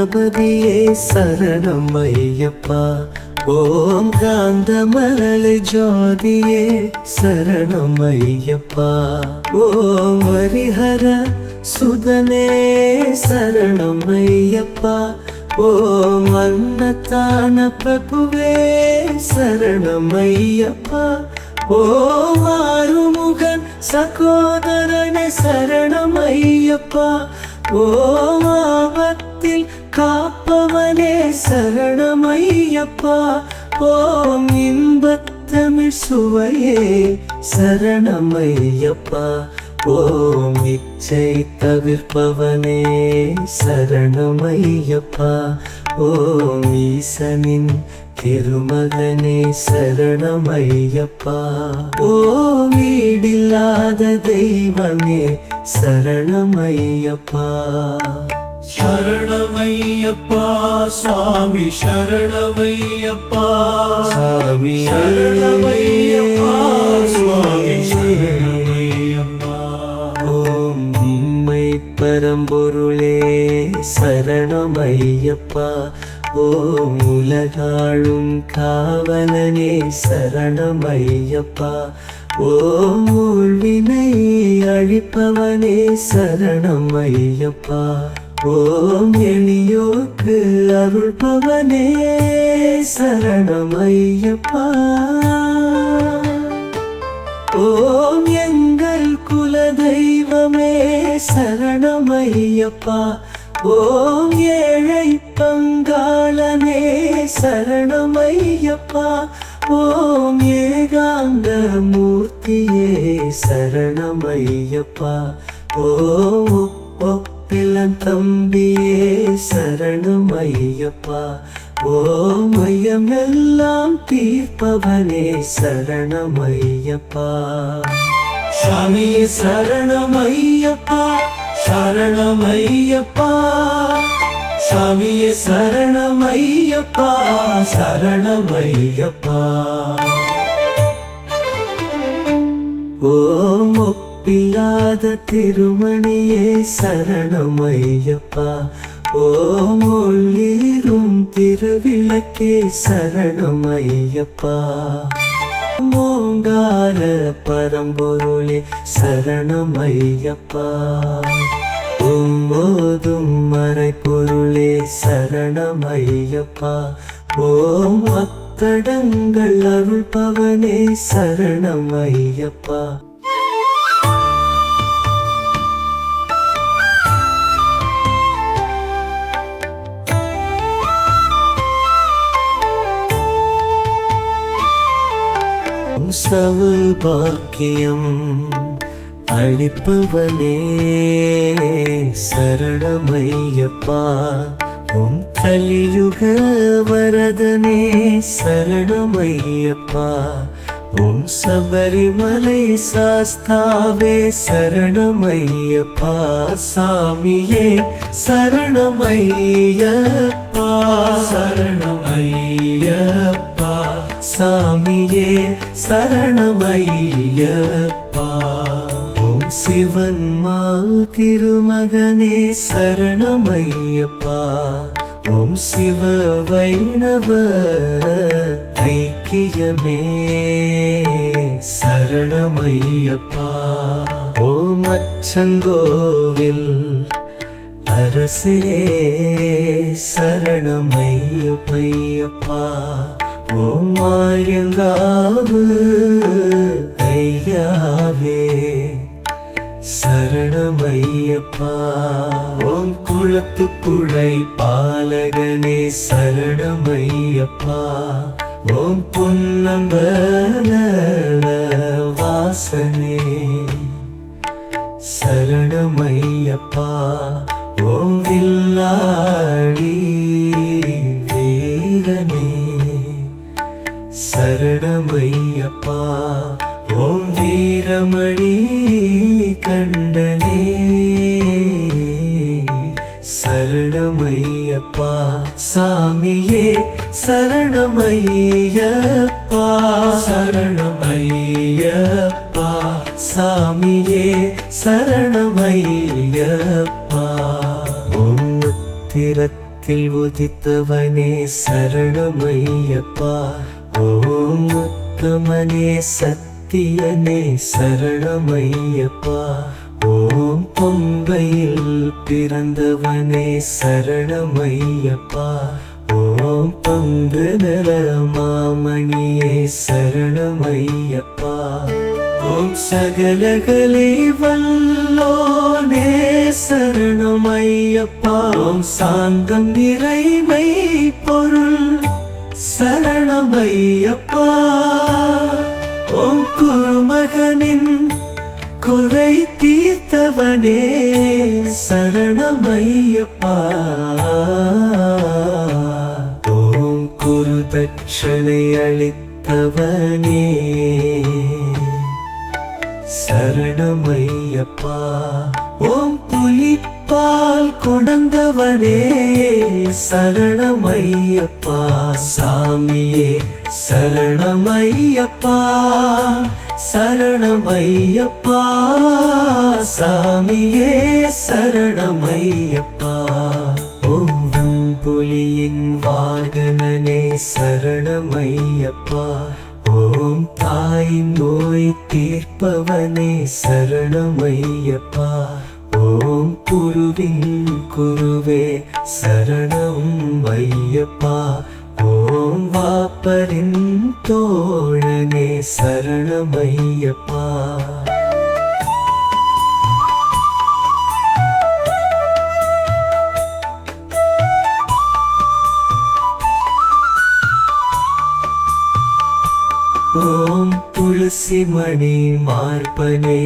கணபதியே சரணம் ஐயப்பா. ஓம் காந்த மரளை ஜோதியே சரணம் ஐயப்பா. ஓம் ஹரிஹர சுதனே சரணம் ஐயப்பா. ஓம் அன்னதான பிரபுவே சரணம் ஐயப்பா. ஓம் ஆறுமுகன் சகோதரனே சரணம் ஐயப்பா. ஓம் பாவத்தில் காப்பவனே சரணமையப்பா. ஓம் இன்பத்தமிழ் சுவையே சரணமையப்பா. ஓம் இச்சை தவிர்ப்பவனே சரணமையப்பா. ஓம் ஈசனின் திருமகனே சரணமையப்பா. ஓ வீடில்லாத தெய்வமே சரணமையப்பா. சரணமையப்பா சுவாமி சரணமையப்பா. சாமி சரணமையப்பா சுவாமி சரணமையப்பா. ஓம் உம்மை பரம்பொருளே சரணம் ஐயப்பா ஓம் உலகாளும் காவலனே சரணம் ஐயப்பா ஓம் ஊழ்வினை அழிப்பவனே சரணம் ஐயப்பா ஓம் எளியோக்கு அருள்பவனே சரணம் ஐயப்பா ஓம் எங்கள் குல தெய்வமே சரணமையப்பா. ஓம் ஏழை பங்காளனே சரணம் ஐயப்பா ஓம் ஏகாந்த மூர்த்தியே சரணம் ஐயப்பா ஓம் ஒப்பிலன் தம்பியே சரணம் ஐயப்பா. ஓம் ஐயமெல்லாம் தீர்ப்பவனே சரணம் சரணமையப்பா சாமி சரணமையப்பா சரணமையப்பா சாமியே சரணம் ஐயப்பா ஓம் ஒப்பில்லாத திருமணியே சரணமையப்பா. ஓம் ஒளிரும் திருவிளக்கே சரணமையப்பா. மோங்கார பரம்பொருளே சரணமையப்பா. ஓம் ஓதும் மறைப்பொருளே சரணமையப்பா. ஓம் அத்தடங்கள் அருள்பவனே சரணமையப்பா. சவுல் பாக்கியம் அளிப்பவனே சரணமையப்பா உம் கலியுக வரதனே சரணமையப்பா உம் சபரிமலை சாஸ்தாவே சரணமையப்பா சாமியே சரணமையப்பா சரணமையப்பா. சாமியே சரணமையப்பா ஓம் சிவன் மா திருமகனே சரணமையப்பா ஓம் சிவ வைணவ ஐக்கியமே சரணமையப்பா ஓம் அச்சங்கோவில் அரசே சரணமையப்பையப்பா ஓம் ஐயாவே. சரணமையப்பா. ஓம் குளத்து புழை பாலகனே சரணமையப்பா. ஓம் பொன்னம்பல வாசனே. சரணமையப்பா. ஓம் வில்லாடி சரணமையப்பா. ஓம் வீரமணி கண்டனே. சரணமையப்பா சாமியே சரணமையப்பா. சரணமையப்பா சாமியே சரணமையப்பா. ஓம் திறத்தில் உதித்தவனே சரணமையப்பா. ஓம் உத்தமனே சத்தியனே சரணமையப்பா. ஓம் பொம்பையில் பிறந்தவனே சரணமையப்பா. ஓம் பங்கு நல மாமணியே சரணமையப்பா. ஓம் சகலகலே வல்லோனே சரணமையப்பா. ஓம் சாந்தம் நிறைமை பொருள். சரணமையப்பா. ஓம் குருமகனின் குறை தீர்த்தவனே சரணமையப்பா. ஓம் குரு தட்சணை அளித்தவனே சரணமையப்பா. பால் புலிப்பால் சரணமையப்பா சாமியே சரணமையப்பா சரணமையப்பா சாமியே சரணமையப்பா. ஓம் புலியின் வாகனனே சரணமையப்பா. ஓம் தாயின் நோய் தீர்ப்பவனே சரணமையப்பா. ஓம் குருவின் குருவே சரணம் வையப்பா ஓம் வாப்பரின் தோழனே சரணமையப்பா ஓம் துளசி மணி மார்பனே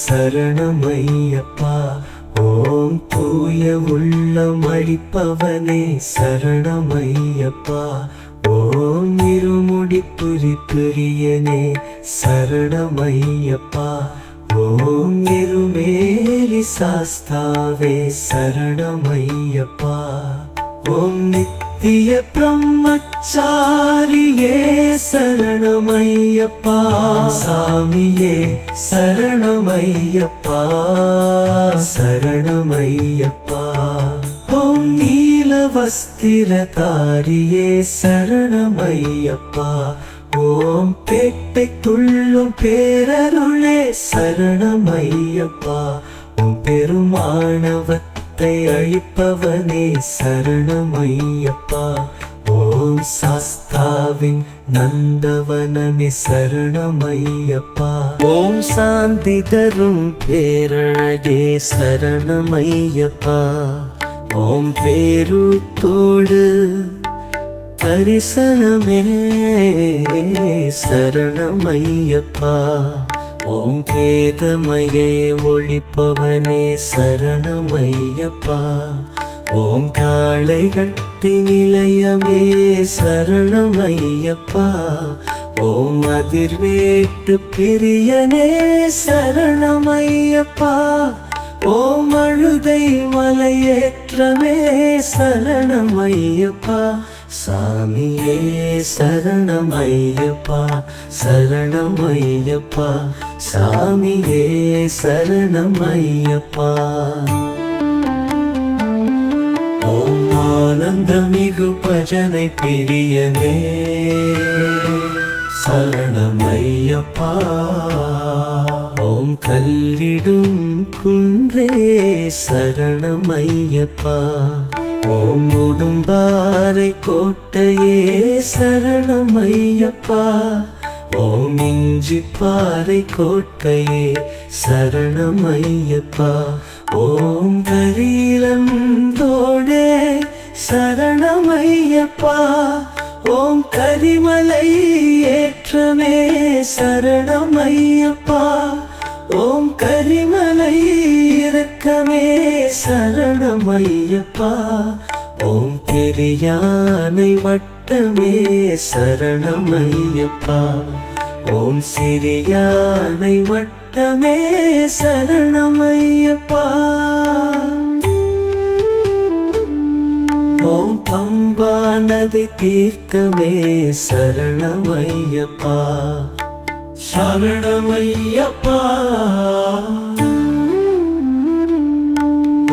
சரணமையப்பா ஓம் தூய உள்ளம் அளிப்பவனே சரணமையப்பா. ஓம் இருமுடி புரி பிரியனே சரணமையப்பா. ஓம் இருமேலி சாஸ்தாவே சரணமையப்பா. ஓம் நித்திய பிரம்மச்சாரியே சரணமையப்பா. சாமியே சரணமையப்பா. சரணமையப்பா. ஓம் நீல வஸ்திரதாரியே சரணமையப்பா. ஓம் பேட்டை துள்ளும் பேரருளே சரணமையப்பா. உம் பெருமானவத்தை அழிப்பவனே சரணமையப்பா. ஓம் சாஸ்தாவின் நந்தவனமே சரணமையப்பா. ஓம் சாந்தி தரும் பேரழகே சரணமையப்பா. ஓம் பேருத்தோடு தரிசனமே சரணமையப்பா. ஓம் கேதமையை ஒழிப்பவனே சரணமையப்பா. ஓம் காளை கட்டி நிலையமே சரணமையப்பா. ஓம் அதிர்வேட்டு பிரியனே சரணமையப்பா. ஓம் அழுதை மலையேற்றமே சரணமையப்பா. சாமியே சரணமையப்பா சரணமையப்பா சாமியே சரணமையப்பா ஓம் ஆனந்தமிகு பஜனை பிரியனே சரணமையப்பா ஓம் கல்லிடும் குன்றே சரணமையப்பா ஓம் உடும்பாறை கோட்டையே சரணம் ஐயப்பா ஓம் இஞ்சி பாறை கோட்டையே சரணம் ஐயப்பா ஓம் கரீரந்தோடே சரணம் ஐயப்பா ஓம் கரிமலை ஏற்றமே சரணம் ஐயப்பா ஓம் கரிமலை இறக்கமே சரணம் ஐயப்பா. ஓம் பெரியானை வட்டமே சரணம் ஐயப்பா. ஓம் சிறியானை வட்டமே சரணம் ஐயப்பா. ஓம் பம்பா நதி தீர்க்கமே சரணம் ஐயப்பா. சரணமையப்பா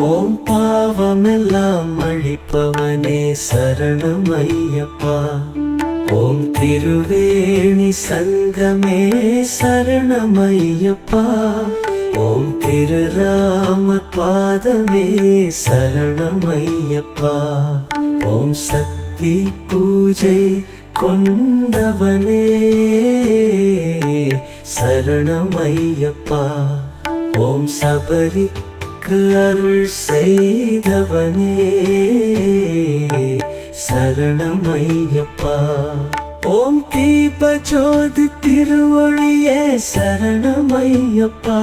ஓம் பாவமெல்லாம் அழிப்பவனே சரணம் ஐயப்பா ஓம் திருவேணி சங்கமே சரணம் ஐயப்பா ஓம் திருராம பாதமே சரணம் ஐயப்பா ஓம் சக்தி பூஜை கொண்டவனே சரணம் ஐயப்பா ஓம் எனக்கு அருள் செய்தவனே. சரணமையப்பா ஓம் தீப ஜோதி திருவழியே சரணமையப்பா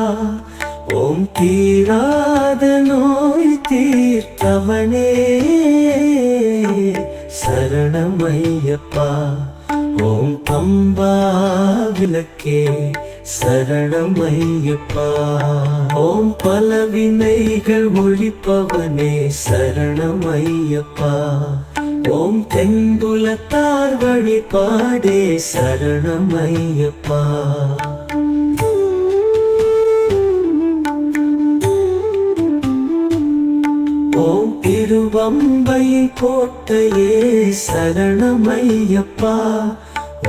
ஓம் தீராத நோய் தீர்த்தவனே. சரணமையப்பா ஓம் பம்பா விளக்கே. சரணம் ஐயப்பா ஓம் பல வினைகள் ஒழிப்பவனே சரணம் ஐயப்பா ஓம் தென்புலத்தார் வழிபாடே சரணம் ஐயப்பா ஓம் திருவம்பை கோட்டையே சரணம் ஐயப்பா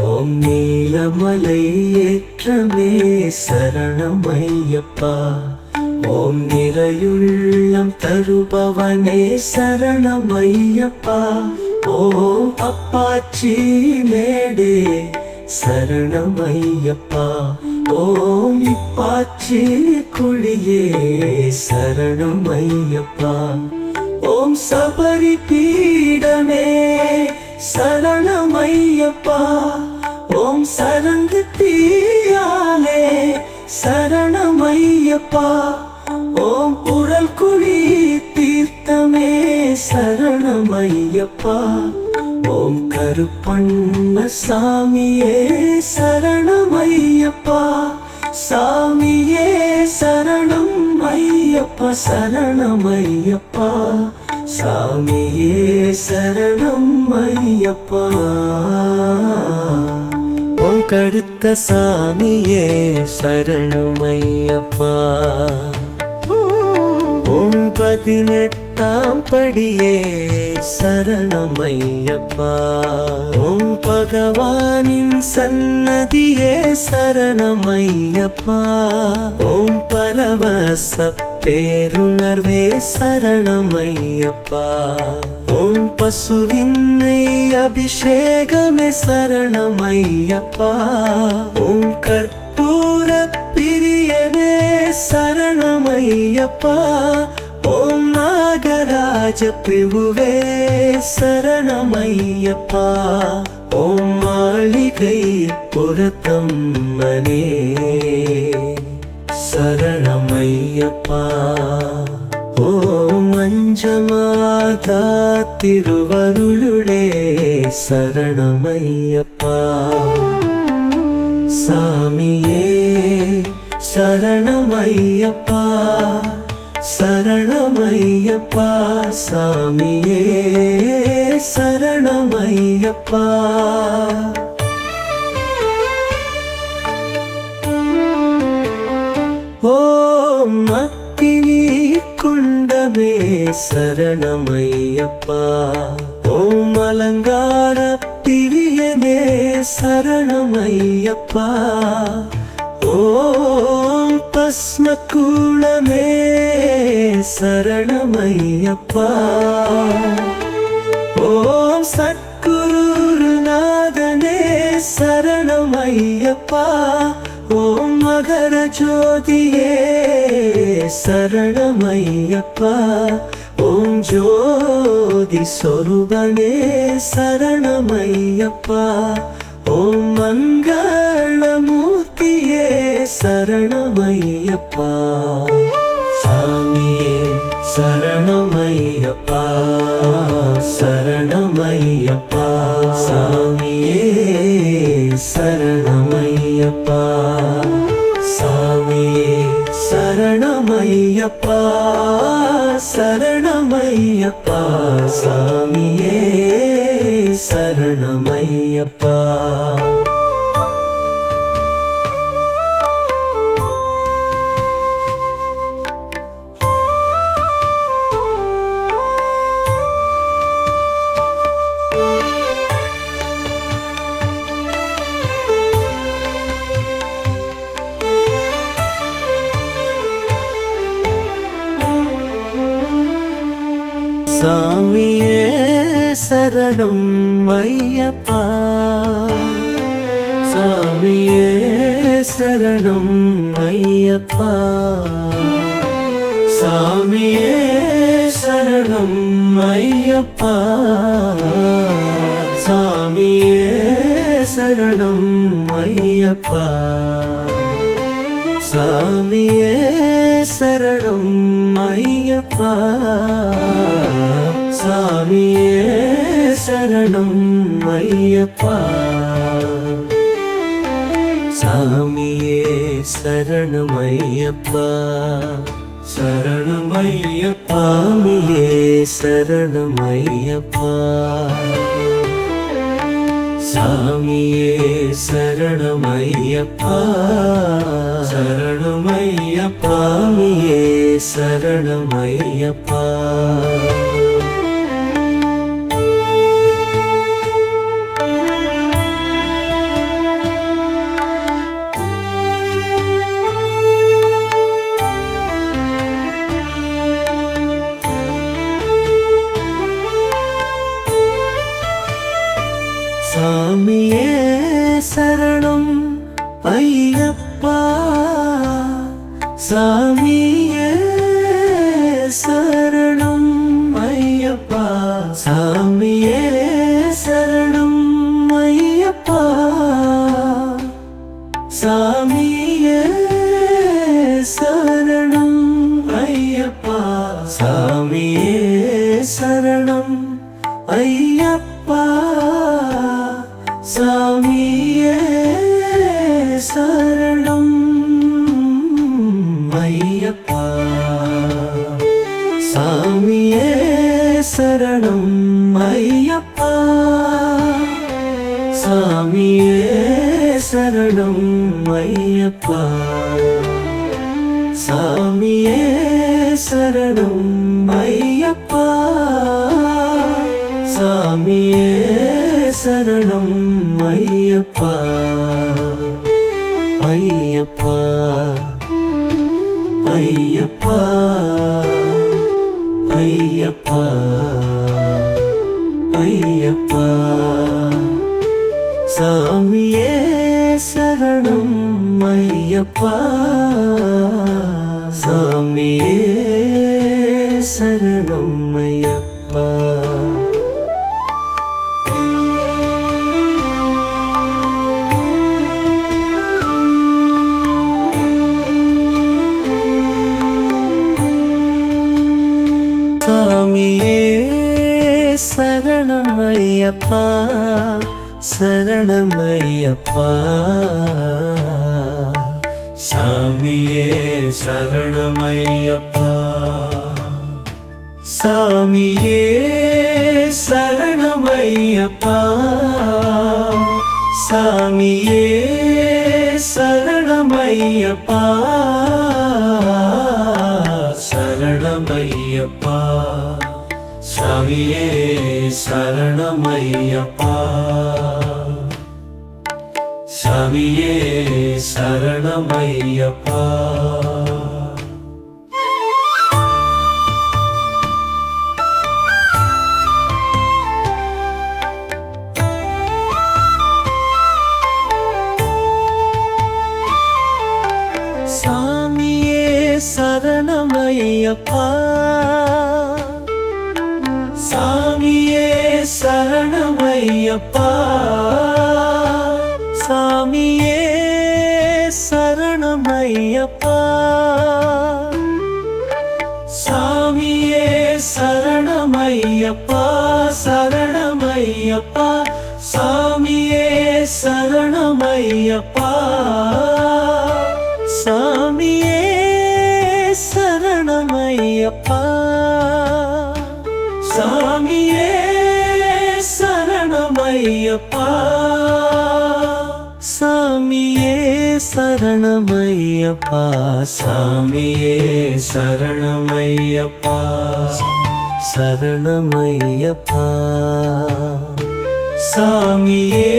ஓம் நீலமலை ஏற்றமே சரணமையப்பா. ஓம் நிறையுள்ளம் தருபவனே சரணமையப்பா. ஓம் அப்பாச்சி மேடே சரணமையப்பா. ஓம் இப்பாச்சி குழியே சரணமையப்பா. ஓம் சபரி பீடமே சரணமையப்பா. ஓம் சரங்கு தீயாலே சரணமையப்பா. ஓம் குழல் குழி தீர்த்தமே சரணமையப்பா. ஓம் கருப்பண்ண சாமியே சரணமையப்பா. சாமியே சரணம் ஐயப்பா சரணமையப்பா. சாமியே சரணம் ஐயப்பா. உன் கடுத்த சாமியே சரணம் ஐயப்பா. உன் பதினெட்டாம் படியே சரணம் ஐயப்பா. உன் பகவானின் சன்னதியே சரணம் ஐயப்பா. உன் பரவச பேருணர்வே சரணமையப்பா. ஓம் உன் பசுவின்னை அபிஷேகமே சரணமையப்பா. ஓம் கற்பூர பிரியனே சரணமையப்பா. ஓம் நாகராஜ பிரபுவே சரணமையப்பா. ஓம் மாளிகை புறத்தம்மனே. சரணமையப்பா. ஓம் அஞ்சமாதா திருவருளுடே சரணமையப்பா. சாமியே சரணமையப்பா. சரணமையப்பா சாமியே சரணமையப்பா. சரணமையப்பா. ஓம் அலங்கார பிரியனே சரணமையப்பா. ஓம் பஸ்மக்கூடமே சரணமையப்பா. ஓம் சத்குருநாதனே சரணமையப்பா. ஓம் மகர ஜோதியே சரணமையப்பா. ஓம் ஜோதி சொருபனே சரணமையப்பா. ஓம் மங்களமூர்த்தியே சரணமையப்பா. சாமியே சரணமையப்பா. சரணமையப்பா. சாமியே சரணமையப்பா. சாமியே சரணமையப்பா. சரணமையப்பா சாமியே சரணமையப்பா. சாமியே சரணம் ஐயப்பா. சாமியே சரணம் ஐயப்பா. சாமியே சரணம் ஐயப்பா. சாமியே சரணம் ஐயப்பா. சாமியே சரணம் ஐயப்பா. சரணம் ஐயப்பா. சாமியே சரணம் ஐயப்பா. சரணம் ஐயப்பா சாமியே சரணம் ஐயப்பா. சாமியே சரணமையப்பா சரணமையப்பா சாமியே சரணமையப்பா சாமியே சரணம் ஐயப்பா சாமியே சரணம் ஐயப்பா. சாமியே சரணம் ஐயப்பா. ஐயப்பா. ஐயப்பா. ஐயப்பா. ஐயப்பா. சாமியே சரணம் ஐயப்பா. சரணம் ஐயப்பா. சாமியே சரணம் ஐயப்பா. சரணம் ஐயப்பா. சாமியே சரணமையப்பா சாமியே சரணமையப்பா. சாமியே சரணமையப்பா. சரணமையப்பா. சாமியே சரணமையப்பா. சாமியே சரணமையப்பா. சரணமையப்பா சாமியே சரணமையப்பா சாமியே சரணமையப்பா சரணமையப்பா. சாமியே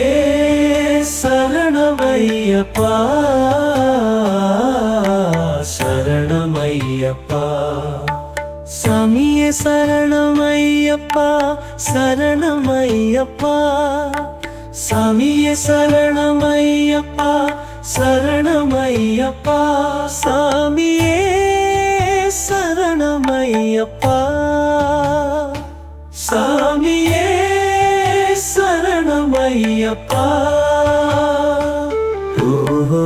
சரணமையப்பா சரணமையப்பா. சாமியே சரணமையப்பா சரணமையப்பா. சமய சரணமையப்பா சரணமையப்பா சாமியே சரணமையப்பா. சாமியே சரணமையப்பா. ஓஹோ